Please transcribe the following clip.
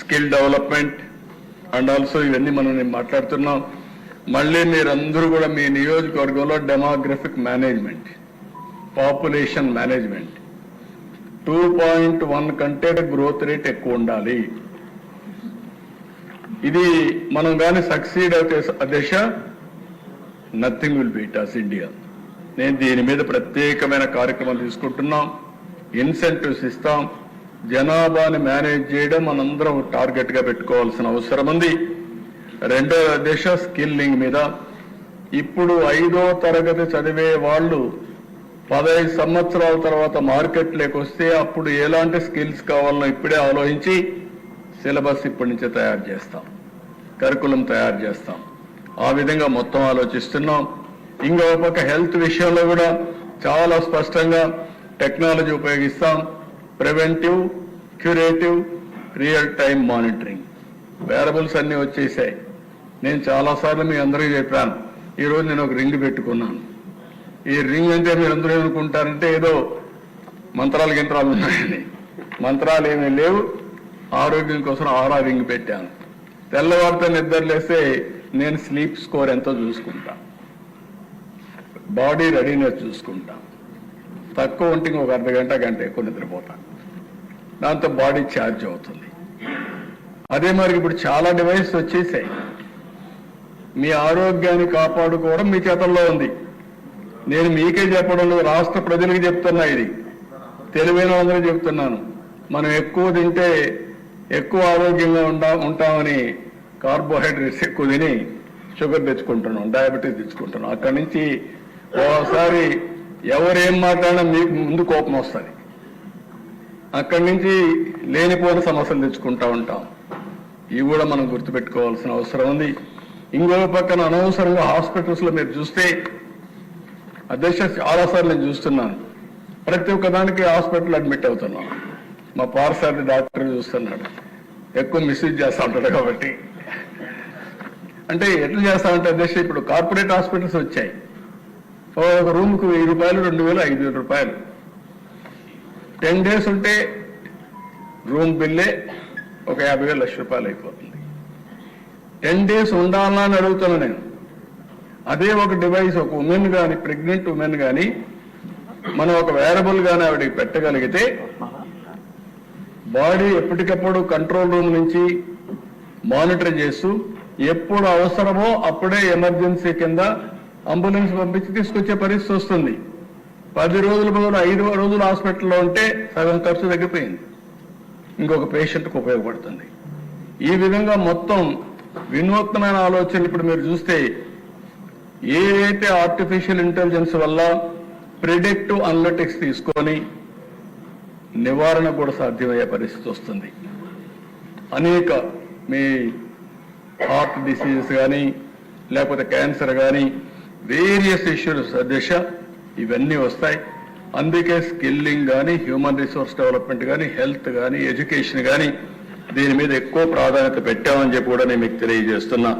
Skill development and also ఇవన్నీ మనం మాట్లాడుతున్నాం. మళ్ళీ మీరందరూ కూడా మీ నియోజకవర్గంలో demographic management population management. Two point one కంటే గ్రోత్ రేట్ ఎక్కువ ఉండాలి. ఇది మనం కానీ సక్సీడ్ అయితే దిశ nothing will beat us India నేను దీని మీద ప్రత్యేకమైన కార్యక్రమాలు తీసుకుంటున్నాం. ఇన్సెంటివ్స్ ఇస్తాం. జనాభాని మేనేజ్ చేయడం మనందరం టార్గెట్గా పెట్టుకోవాల్సిన అవసరం ఉంది. రెండో దిశ స్కిల్లింగ్ మీద. ఇప్పుడు ఐదో తరగతి చదివే వాళ్ళు పదహైదు సంవత్సరాల తర్వాత మార్కెట్లోకి వస్తే అప్పుడు ఎలాంటి స్కిల్స్ కావాలనో ఇప్పుడే ఆలోచించి సిలబస్ ఇప్పటి నుంచే తయారు చేస్తాం. కరికులం తయారు చేస్తాం. ఆ విధంగా మొత్తం ఆలోచిస్తున్నాం. ఇంకో పక్క హెల్త్ విషయంలో కూడా చాలా స్పష్టంగా టెక్నాలజీ ఉపయోగిస్తాం. Preventive curative real time monitoring. Wearables అన్ని వచ్చేసాయి. నేను చాలాసార్లు మీ అందరికీ చెప్పాను. ఈరోజు నేను ఒక రింగ్ పెట్టుకున్నాను. ఈ రింగ్ అంటే మీరు అందరూ ఏమనుకుంటారంటే ఏదో మంత్రాలు గింత్రాలు ఉన్నాయని మంత్రాలు ఏమీ లేవు. ఆరోగ్యం కోసం ఆరా రింగ్ పెట్టాను. తెల్లవారితో నిద్రలేస్తే నేను స్లీప్ స్కోర్ ఎంతో చూసుకుంటా. బాడీ రెడీనెస్ చూసుకుంటా. తక్కువ ఉంటే ఒక అర్ధ గంట గంట ఎక్కువ నిద్రపోతాను దాంతో బాడీ ఛార్జ్ అవుతుంది. అదే మరి ఇప్పుడు చాలా డివైస్ వచ్చేసాయి. మీ ఆరోగ్యాన్ని కాపాడుకోవడం మీ చేతల్లో ఉంది. నేను మీకే చెప్పడం రాష్ట్ర ప్రజలకు చెప్తున్నా ఇది. తెలివైన వాళ్ళందరూ చెప్తున్నాను. మనం ఎక్కువ తింటే ఎక్కువ ఆరోగ్యంగా ఉంటా ఉంటామని కార్బోహైడ్రేట్స్ ఎక్కువ తిని షుగర్ తెచ్చుకుంటున్నాం డయాబెటీస్ తెచ్చుకుంటున్నాం. అక్కడి నుంచి ఓసారి ఎవరేం మాట్లాడినా మీకు ముందు కోపం వస్తుంది. అక్కడి నుంచి లేనిపోయిన సమస్యలు తెచ్చుకుంటా ఉంటాం. ఇవి కూడా మనం గుర్తుపెట్టుకోవాల్సిన అవసరం ఉంది. ఇంకో పక్కన అనవసరంగా హాస్పిటల్స్లో మీరు చూస్తే అధ్యక్ష చాలాసార్లు నేను చూస్తున్నాను. ప్రతి ఒక్క దానికి హాస్పిటల్ అడ్మిట్ అవుతున్నాం. మా పార్సాది డాక్టర్ చూస్తున్నాడు. ఎక్కువ మిస్యూజ్ చేస్తూ ఉంటాడు కాబట్టి. అంటే ఎట్లా చేస్తా ఉంటే అధ్యక్ష ఇప్పుడు కార్పొరేట్ హాస్పిటల్స్ వచ్చాయి. ఒక రూమ్కు వెయ్యి రూపాయలు రెండు వేలు ఐదు వేల రూపాయలు. టెన్ డేస్ ఉంటే రూమ్ బిల్లే ఒక యాభై వేలు లక్ష రూపాయలు అయిపోతుంది. టెన్ డేస్ ఉండాలా అని అడుగుతాను నేను. అదే ఒక డివైస్ ఒక ఉమెన్ కానీ ప్రెగ్నెంట్ ఉమెన్ కానీ మనం ఒక వేరబుల్ కానీ ఆవిడకి పెట్టగలిగితే బాడీ ఎప్పటికప్పుడు కంట్రోల్ రూమ్ నుంచి మానిటర్ చేస్తూ ఎప్పుడు అవసరమో అప్పుడే ఎమర్జెన్సీ కింద అంబులెన్స్ పంపించి తీసుకొచ్చే పరిస్థితి వస్తుంది. పది రోజుల బదులు ఐదు రోజులు హాస్పిటల్లో ఉంటే సగం ఖర్చు తగ్గిపోయింది. ఇంకొక పేషెంట్కి ఉపయోగపడుతుంది. ఈ విధంగా మొత్తం వినూత్నమైన ఆలోచనలు ఇప్పుడు మీరు చూస్తే ఏదైతే ఆర్టిఫిషియల్ ఇంటెలిజెన్స్ వల్ల ప్రిడిక్టివ్ అనలిటిక్స్ తీసుకొని నివారణ కూడా సాధ్యమయ్యే పరిస్థితి వస్తుంది. అనేక మీ హార్ట్ డిసీజెస్ కానీ లేకపోతే క్యాన్సర్ కానీ వేరియస్ ఇష్యూస్ దిశ ఇవన్నీ వస్తాయి. అందుకే స్కిల్లింగ్ కానీ హ్యూమన్ రిసోర్స్ డెవలప్మెంట్ కానీ హెల్త్ కానీ ఎడ్యుకేషన్ కానీ దీని మీద ఎక్కువ ప్రాధాన్యత పెట్టామని చెప్పి కూడా నేను మీకు తెలియజేస్తున్నా.